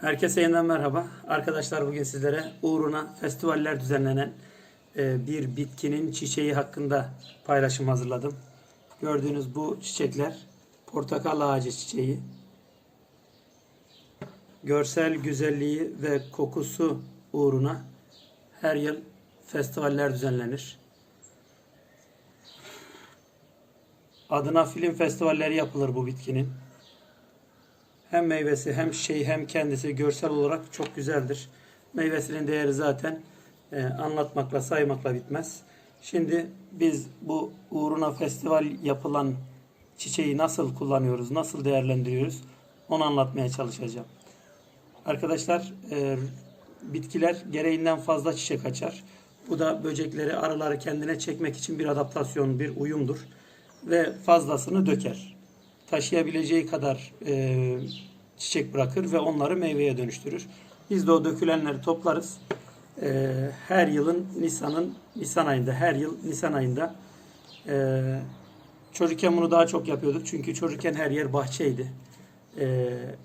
Herkese yeniden merhaba. Arkadaşlar bugün sizlere uğruna festivaller düzenlenen e, bir bitkinin çiçeği hakkında paylaşım hazırladım. Gördüğünüz bu çiçekler portakal ağacı çiçeği. Görsel güzelliği ve kokusu uğruna her yıl festivaller düzenlenir. Adına film festivalleri yapılır bu bitkinin. Hem meyvesi hem şey hem kendisi görsel olarak çok güzeldir. Meyvesinin değeri zaten e, anlatmakla saymakla bitmez. Şimdi biz bu uğruna festival yapılan çiçeği nasıl kullanıyoruz, nasıl değerlendiriyoruz onu anlatmaya çalışacağım. Arkadaşlar e, bitkiler gereğinden fazla çiçek açar. Bu da böcekleri, arıları kendine çekmek için bir adaptasyon, bir uyumdur. Ve fazlasını döker taşıyabileceği kadar e, çiçek bırakır ve onları meyveye dönüştürür. Biz de o dökülenleri toplarız. E, her yılın Nisan'ın Nisan ayında, her yıl Nisan ayında e, çocukken bunu daha çok yapıyorduk. Çünkü çocukken her yer bahçeydi. E,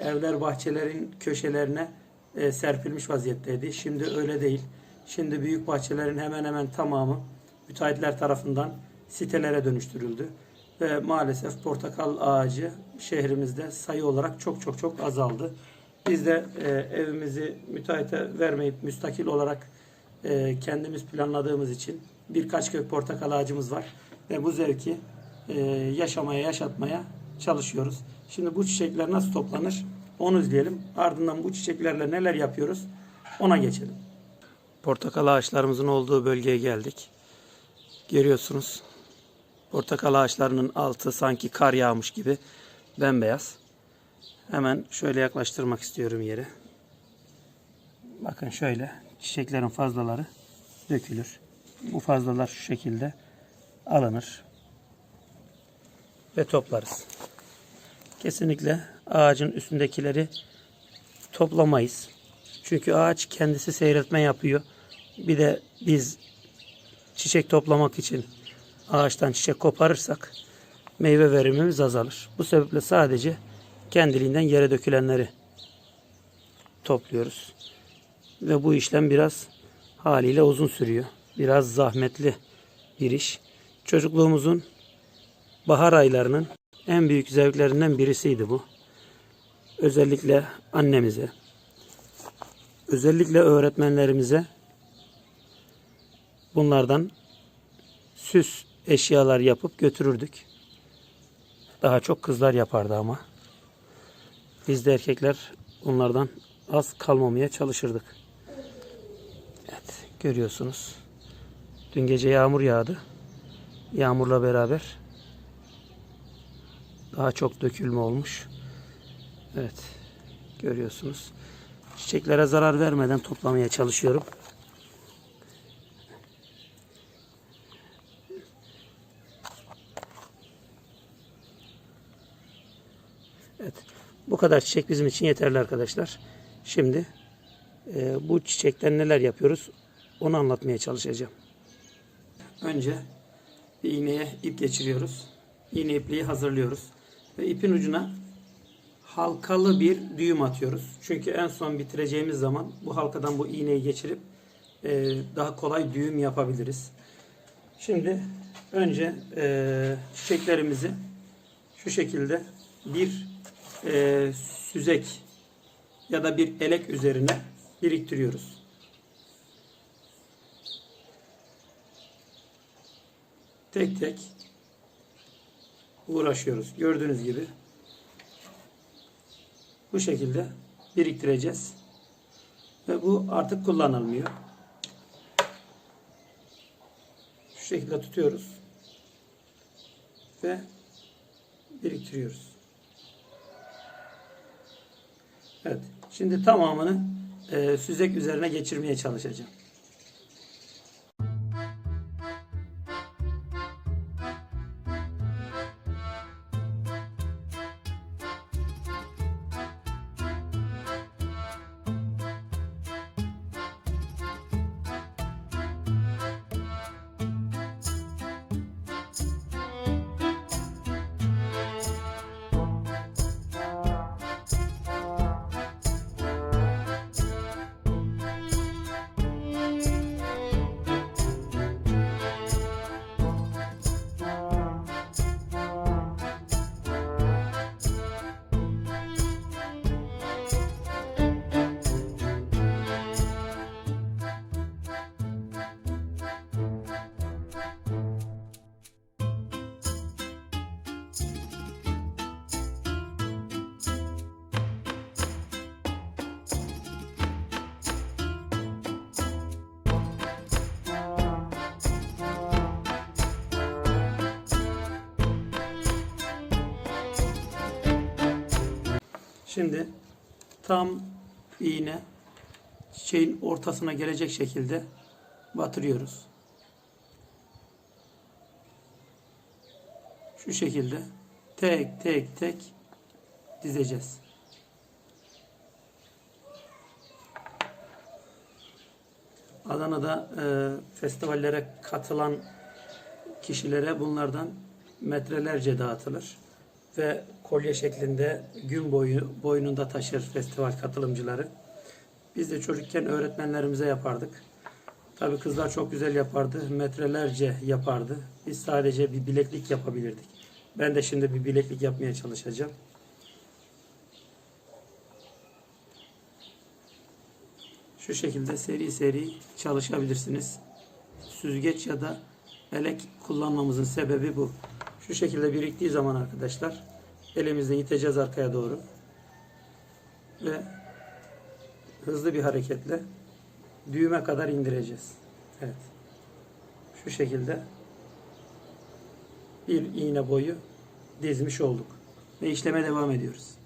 evler bahçelerin köşelerine e, serpilmiş vaziyetteydi. Şimdi öyle değil. Şimdi büyük bahçelerin hemen hemen tamamı müteahhitler tarafından sitelere dönüştürüldü ve maalesef portakal ağacı şehrimizde sayı olarak çok çok çok azaldı. Biz de e, evimizi müteahhite vermeyip müstakil olarak e, kendimiz planladığımız için birkaç kök portakal ağacımız var ve bu zevki e, yaşamaya, yaşatmaya çalışıyoruz. Şimdi bu çiçekler nasıl toplanır? Onu izleyelim. Ardından bu çiçeklerle neler yapıyoruz? Ona geçelim. Portakal ağaçlarımızın olduğu bölgeye geldik. Görüyorsunuz. Portakal ağaçlarının altı sanki kar yağmış gibi bembeyaz. Hemen şöyle yaklaştırmak istiyorum yere. Bakın şöyle çiçeklerin fazlaları dökülür. Bu fazlalar şu şekilde alınır ve toplarız. Kesinlikle ağacın üstündekileri toplamayız. Çünkü ağaç kendisi seyretme yapıyor. Bir de biz çiçek toplamak için ağaçtan çiçek koparırsak meyve verimimiz azalır. Bu sebeple sadece kendiliğinden yere dökülenleri topluyoruz. Ve bu işlem biraz haliyle uzun sürüyor. Biraz zahmetli bir iş. Çocukluğumuzun bahar aylarının en büyük zevklerinden birisiydi bu. Özellikle annemize, özellikle öğretmenlerimize bunlardan süs eşyalar yapıp götürürdük. Daha çok kızlar yapardı ama. Biz de erkekler onlardan az kalmamaya çalışırdık. Evet görüyorsunuz. Dün gece yağmur yağdı. Yağmurla beraber daha çok dökülme olmuş. Evet görüyorsunuz. Çiçeklere zarar vermeden toplamaya çalışıyorum. Evet. Bu kadar çiçek bizim için yeterli arkadaşlar. Şimdi e, bu çiçekten neler yapıyoruz onu anlatmaya çalışacağım. Önce bir iğneye ip geçiriyoruz. İğne ipliği hazırlıyoruz. Ve ipin ucuna halkalı bir düğüm atıyoruz. Çünkü en son bitireceğimiz zaman bu halkadan bu iğneyi geçirip e, daha kolay düğüm yapabiliriz. Şimdi önce e, çiçeklerimizi şu şekilde bir e, süzek ya da bir elek üzerine biriktiriyoruz. Tek tek uğraşıyoruz. Gördüğünüz gibi bu şekilde biriktireceğiz. Ve bu artık kullanılmıyor. Şu şekilde tutuyoruz. Ve biriktiriyoruz. Evet. Şimdi tamamını e, süzek üzerine geçirmeye çalışacağım. Şimdi tam iğne çiçeğin ortasına gelecek şekilde batırıyoruz. Şu şekilde tek tek tek dizeceğiz. Adana'da e, festivallere katılan kişilere bunlardan metrelerce dağıtılır ve kolye şeklinde gün boyu boynunda taşır festival katılımcıları. Biz de çocukken öğretmenlerimize yapardık. Tabii kızlar çok güzel yapardı, metrelerce yapardı. Biz sadece bir bileklik yapabilirdik. Ben de şimdi bir bileklik yapmaya çalışacağım. Şu şekilde seri seri çalışabilirsiniz. Süzgeç ya da elek kullanmamızın sebebi bu. Şu şekilde biriktiği zaman arkadaşlar elimizle iteceğiz arkaya doğru. Ve hızlı bir hareketle düğüme kadar indireceğiz. Evet. Şu şekilde bir iğne boyu dizmiş olduk. Ve işleme devam ediyoruz.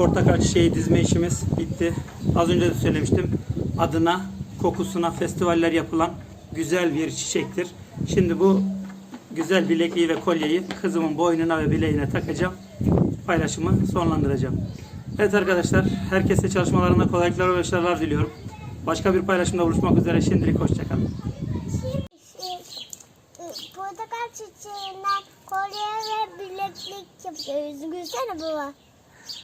Portakal çiçeği dizme işimiz bitti. Az önce de söylemiştim. Adına, kokusuna festivaller yapılan güzel bir çiçektir. Şimdi bu güzel bilekliği ve kolyeyi kızımın boynuna ve bileğine takacağım. Paylaşımı sonlandıracağım. Evet arkadaşlar, herkese çalışmalarında kolaylıklar ve başarılar diliyorum. Başka bir paylaşımda buluşmak üzere. Şimdilik hoşçakalın. Şey, portakal çiçeğinden kolye ve bileklik yapıyoruz. Gülsene baba.